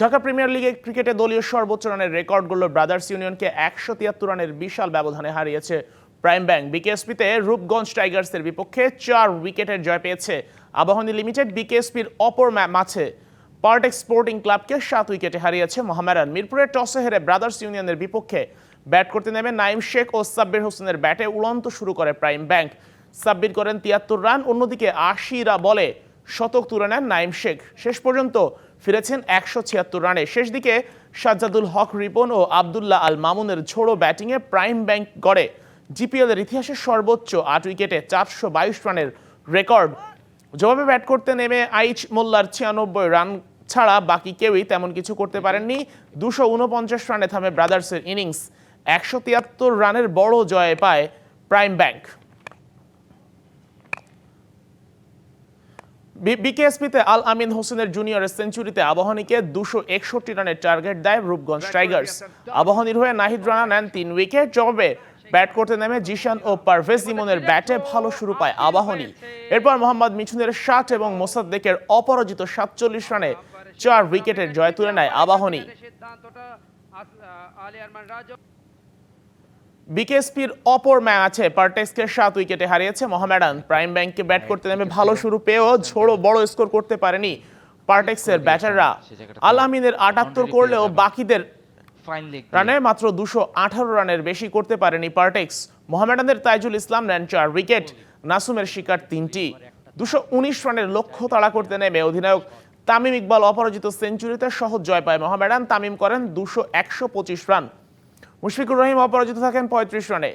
Dhaka premier লিগে ক্রিকেটে দলীয় সর্বোচ্চ রানের রেকর্ড গড়ল ব্রাদার্স ইউনিয়নকে একশো তিয়াত্তর রানের বিশাল ব্যবধানে হারিয়েছে প্রাইম ব্যাংক। বিকেএসপিতে রূপগঞ্জ টাইগার্সের বিপক্ষে চার উইকেটের জয় পেয়েছে আবাহনী লিমিটেড। বিকেএসপির অপর মাঠে পার্টেক স্পোর্টিং ক্লাবকে সাত উইকেটে হারিয়েছে মোহামেডান। মিরপুরের টসে হেরে ব্রাদার্স ইউনিয়নের বিপক্ষে ব্যাট করতে নেমে নাইম শেখ ও সাব্বির হোসেনের ব্যাটে উড়ন্ত শুরু করে প্রাইম ব্যাংক। সাব্বির করেন তিয়াত্তর রান, অন্যদিকে আশিরা বলে শতক তুলে নেন নাইম শেখ। শেষ পর্যন্ত ফিরেছেন একশো ছিয়াত্তর রানে। শেষ দিকে সাজ্জাদুল হক, রিপন ও আবদুল্লাহ আল মামুনের ঝোড়ো ব্যাটিংয়ে প্রাইম ব্যাংক গড়ে। জিপিএল এর ইতিহাসে সর্বোচ্চ আট উইকেটে চারশো বাইশ রানের রেকর্ড। জবাবে ব্যাট করতে নেমে আইচ মোল্লার ছিয়ানব্বই রান ছাড়া বাকি কেউই তেমন কিছু করতে পারেননি। দুশো উনপঞ্চাশ রানে থামে ব্রাদার্সের ইনিংস। একশো তিয়াত্তর রানের বড় জয় পায় প্রাইম ব্যাংক। বিকেএসপিতে আল আমিন হোসেনের জুনিয়রের সেঞ্চুরিতে আবাহনীকে দুশো একষট্টি রানের টার্গেট দেয় রূপগঞ্জ টাইগার্স। আবাহনীর হয়ে নাহিদ রানা নেন তিন উইকেট জবাবে ব্যাট করতে নেমে জিশান ও পারভেজ ইমনের ব্যাটে ভালো শুরু পায় আবাহনী। এরপর মোহাম্মদ মিঠুনের ষাট এবং মোসাদ্দেকের অপরাজিত সাতচল্লিশ রানে চার উইকেটের জয় তুলে নেয় আবাহনী। বিকেএসপির অপর ম্যাচে পার্টেক্সকে সাত উইকেটে হারিয়েছে মোহামেডান। প্রাইম ব্যাংককে ব্যাট করতে নেমে ভালো শুরু পেয়েও ঝোড়ো বড় স্কোর করতে পারেনি পার্টেক্সের ব্যাটাররা। আল আমিনের আটাত্তর করলেও বাকিদের রানে মাত্র দুশো আঠারো রানের বেশি করতে পারেনি পার্টেক্স মোহামেডানের তাইজুল ইসলাম নেন চার উইকেট। নাসুমের শিকার তিনটি। দুশো উনিশ রানের লক্ষ্য তাড়া করতে নেমে অধিনায়ক তামিম ইকবাল অপরাজিত সেঞ্চুরিতে সহজ জয় পায় মোহামেডান। তামিম করেন দুশো একশো পঁচিশ রান। মুশফিকুর রহিম অপরাজিত থাকেন পঁয়ত্রিশ রানে।